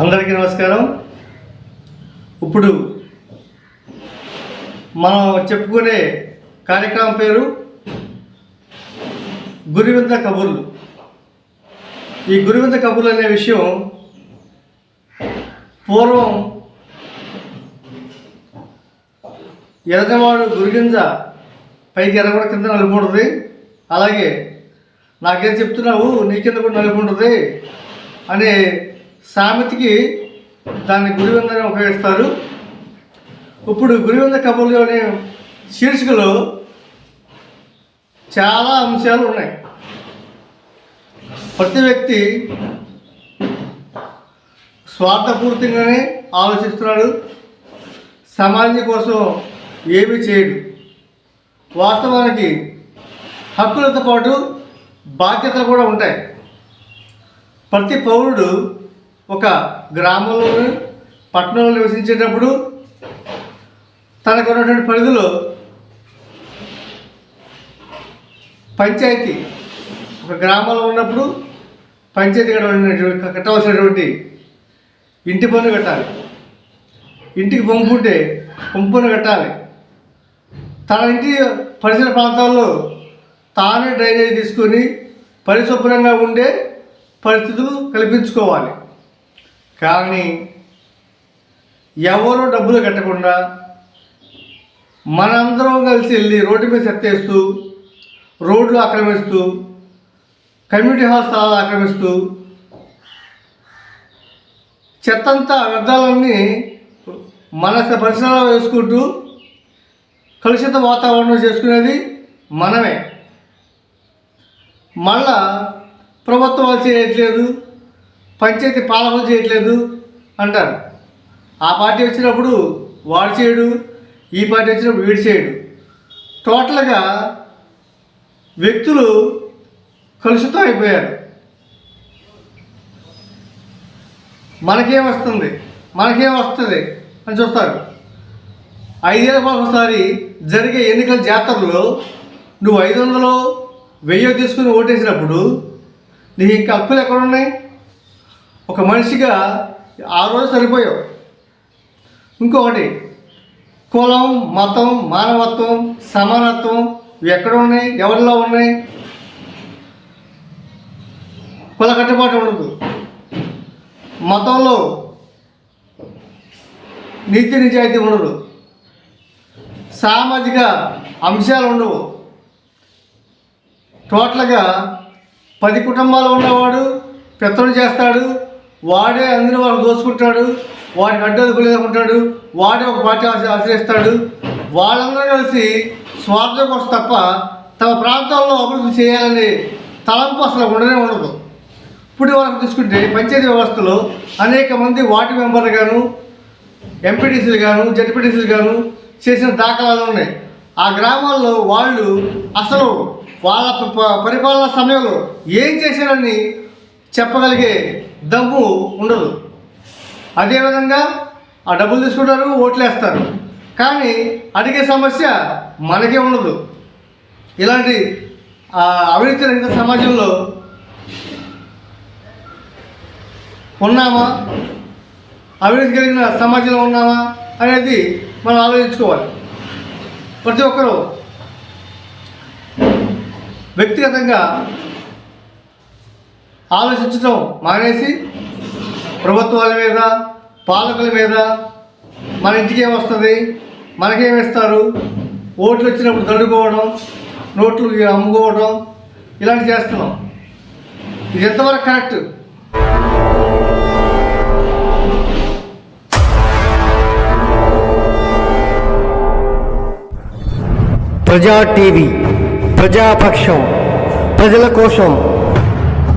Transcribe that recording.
అందరికీ నమస్కారం. ఇప్పుడు మనం చెప్పుకునే కార్యక్రమం పేరు గురివింద కబుర్లు. ఈ గురివింద కబుర్లు అనే విషయం పూర్వం ఎర్రవాడు గురిగింజ పైకి ఎరగడ కింద నలుపుంటుంది. అలాగే నాకేం చెప్తున్నావు? నీ కింద కూడా నలుపుంటుంది? అనే సామెతకి దాన్ని గురివిందని ఉపయోగిస్తారు. ఇప్పుడు గురివింద కబుర్లు అనే శీర్షికలో చాలా అంశాలు ఉన్నాయి. ప్రతి వ్యక్తి స్వార్థపూర్తిగానే ఆలోచిస్తున్నాడు. సమాజం కోసం ఏమీ చేయడు. వాస్తవానికి హక్కులతో పాటు బాధ్యతలు కూడా ఉంటాయి. ప్రతి పౌరుడు ఒక గ్రామంలోని పట్టణంలో నివసించేటప్పుడు తనకు ఉన్నటువంటి పరిధిలో పంచాయతీ ఒక గ్రామంలో ఉన్నప్పుడు పంచాయతీ కట్టవలసినటువంటి కట్టవలసినటువంటి ఇంటి పన్ను కట్టాలి. ఇంటికి పంపు ఉంటే కట్టాలి. తన ఇంటి పరిసర ప్రాంతాల్లో తానే డ్రైనేజ్ తీసుకొని పరిశుభ్రంగా ఉండే పరిస్థితులు కల్పించుకోవాలి. కానీ ఎవరు డబ్బులు కట్టకుండా మనందరం కలిసి వెళ్ళి రోడ్డు మీద చెత్తేస్తూ రోడ్లు ఆక్రమిస్తూ కమ్యూనిటీ హాల్ స్థలాలు ఆక్రమిస్తూ చెత్తంతా వ్యర్థాలన్నీ మన పరిసరాలు వేసుకుంటూ కలుషిత వాతావరణం చేసుకునేది మనమే. మళ్ళా ప్రభుత్వాలు చేయట్లేదు. పంచాయతీ పాలకులు చేయట్లేదు అంటారు. ఆ పార్టీ వచ్చినప్పుడు వాడు చేయడు ఈ పార్టీ వచ్చినప్పుడు వీడు చేయడు. టోటల్గా వ్యక్తులు కలుషితం అయిపోయారు. మనకేం వస్తుంది? మనకేం వస్తుంది అని చూస్తారు. ఐదేళ్ళకి ఒకసారి జరిగే ఎన్నికల జాతరలో నువ్వు ఐదు వందలు వెయ్యి తీసుకుని ఓటేసినప్పుడు నీకు ఇంకా హక్కులు ఎక్కడున్నాయి? ఒక మనిషిగా ఆ రోజు సరిపోయావు. ఇంకొకటి కులం మతం మానవత్వం సమానత్వం ఎక్కడ ఉన్నాయి ఎవరిలో ఉన్నాయి? కుల కట్టుబాటు ఉండదు. మతంలో నీతి నిజాయితీ ఉండదు. సామాజిక అంశాలు ఉండవు. టోటల్గా పది కుటుంబాలు ఉన్నవాడు పెత్తనం చేస్తాడు వాడే అందరూ వాడు దోచుకుంటాడు వాడికి అడ్డదుకు వాడే ఒక పార్టీ ఆశ్ర- ఆశ్రయిస్తాడు. వాళ్ళందరూ కలిసి స్వార్థం కోసం తప్ప తమ ప్రాంతాల్లో అభివృద్ధి చేయాలనే తలంపు అసలు ఉండనే ఉండదు. ఇప్పుడు వరకు తీసుకుంటే పంచాయతీ వ్యవస్థలో అనేక మంది వార్డు మెంబర్లు గాను ఎంపీటీసీలు గాను జడ్పీటీసీలు గాను చేసిన దాఖలాలు ఉన్నాయి. ఆ గ్రామాల్లో వాళ్ళు అసలు వాళ్ళ పరిపాలన సమయంలో ఏం చేశారని చెప్పగలిగే దమ్ము ఉండదు. అదేవిధంగా ఆ డబ్బులు తీసుకుంటారు ఓట్లేస్తారు. కానీ అడిగే సమస్య మనకే ఉండదు. ఇలాంటి ఆ, అవినీతి రహిత సమాజంలో ఉన్నామా? అవినీతి కలిగిన సమాజంలో ఉన్నామా? అనేది మనం ఆలోచించుకోవాలి. ప్రతి ఒక్కరూ వ్యక్తిగతంగా ఆలోచించడం మానేసి ప్రభుత్వాల మీద పాలకుల మీద మన ఇంటికి ఏమొస్తుంది మనకేమిస్తారు ఓట్లు వచ్చినప్పుడు దండుకోవడం నోట్లు అమ్ముకోవడం ఇలాంటి చేస్తున్నాం. ఇది ఎంతవరకు కరెక్ట్? ప్రజా టీవీ ప్రజాపక్షం ప్రజల కోసం